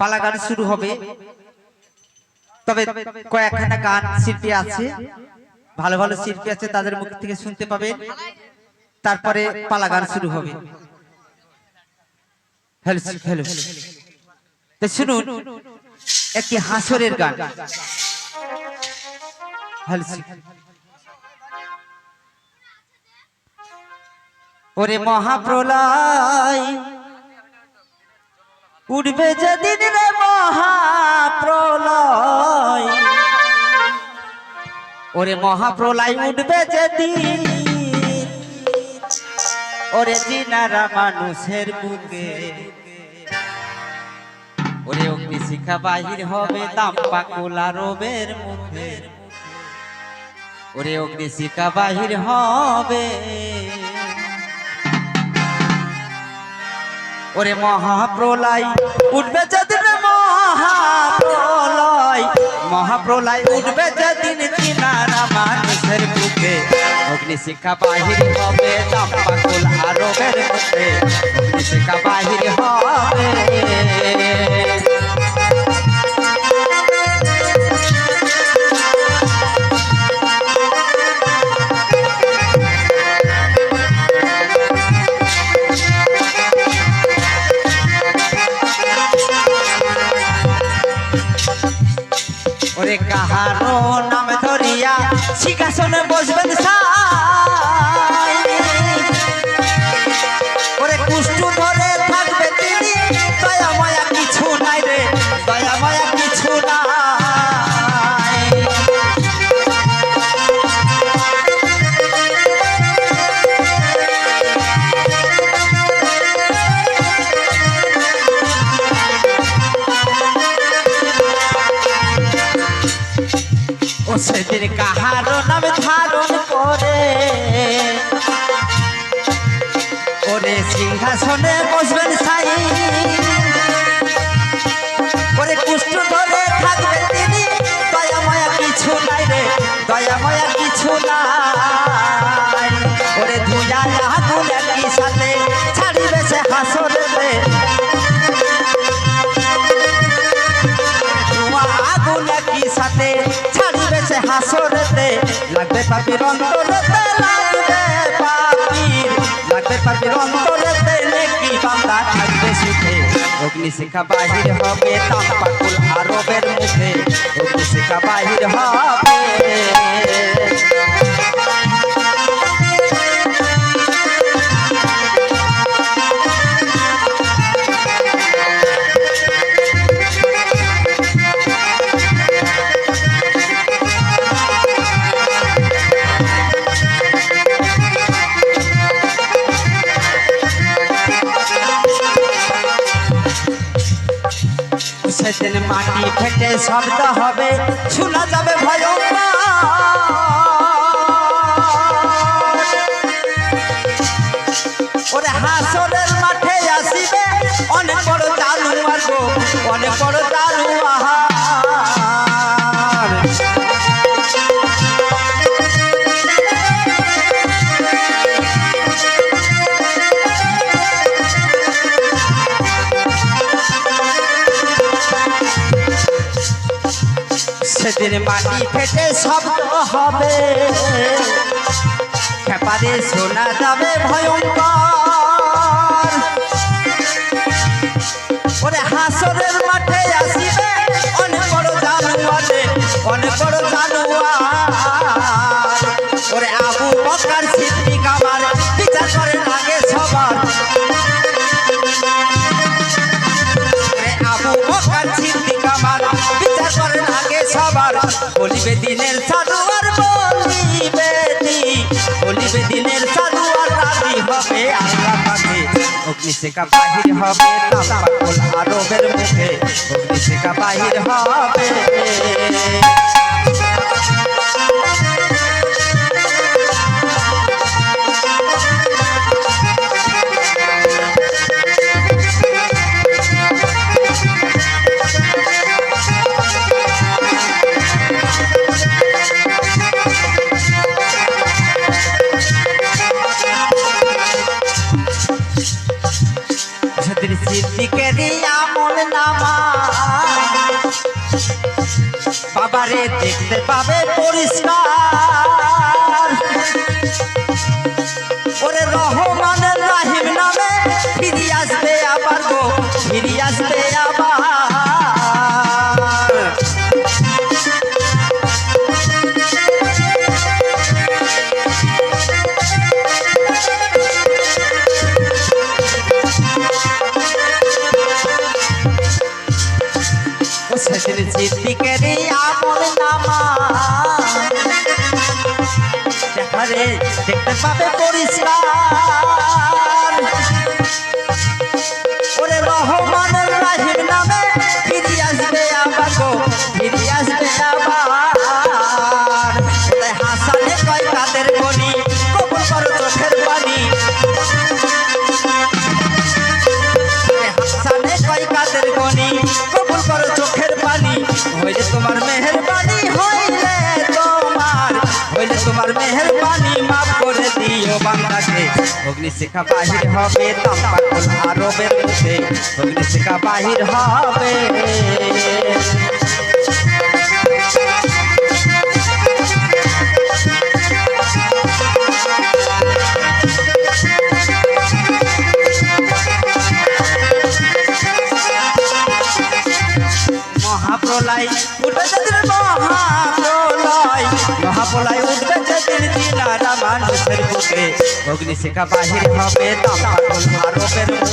পালা গান শুরু হবে। তবে কয়েকখানা গান শিল্পী আছে। ভালো ভালো শিল্পী আছে, তাদের মুখ থেকে শুনতে পাবেন তারপরে পালা গান শুরু হবে। শুনুন, একটি হাসরের গান। ওরে মহাপ্রলয় উঠবে যেদিন রে মহাপ্রলয়। ওরে মহাপ্রলয় উঠবে যেদিন। ওরে জিনারা মানুষের বুকে। ওরে অগ্নি শিখা বাহির হবে তাম্পা কোলা রোবের মুখে। ওরে অগ্নি শিখা বাহির হবে। ওরে মহাপ্রলয়, উঠবে যেদিন রে মহাপ্রলয়। মহাপ্রলয়, উঠবে যেদিন কিনারা মানুষের বুকে অগ্নি শিক্ষা বাহির হবে চাম্পাকুল আরবের বুকে অগ্নি শিক্ষা বাহির হবে। ওরে কাহারো নাম ধরিয়া সিংহাসনে বসবেন সাই সিংহাসনে বসবেন সাই ওরে কুষ্ঠ ধরে থাকবে তিনি। দয়া মায়া কিছু নাই রে দয়া মায়া কিছু নাই। ওরে ধুয়া আগুন একই সাথে, ছাড়িবে সে হাসরে আগুন একই সাথে, ছাড়িবে সে হাসরেতে লাগবে পাপির অন্তরেতে লাগবে লাগবে পাপির অন্তরেতে বাহির হবে তাম্পাকুল আরবের মুখে। অগ্নি বাহির হবে। মাটি ফেটে শব্দ হবে। শোনা যাবে ভয়ঙ্কর। সেদিন মাটি ফেটে শব্দ হবে। খেপারে শোনা যাবে ভয়ঙ্কর। ওরে হাসরের মাঠে বলিবে দিনের সাধু আর বলিবে বলিবে দিনের সাধু আর রাজি হবে আল্লাহ পাকে অগ্নি শেখা বাহির হবে আরবের মুখে। অগ্নি শেখা বাহির হবে। পারে দেখতে পাবে পরিষ্কার। দেখতে পাবে পরিষ্কার। অগ্নি শিখা বাহির হবে তাম্পাকুল আরবের মধ্যে অগ্নি বাহির হবে। অগ্নিশিখা বাহির হবে তা পাগল আরবের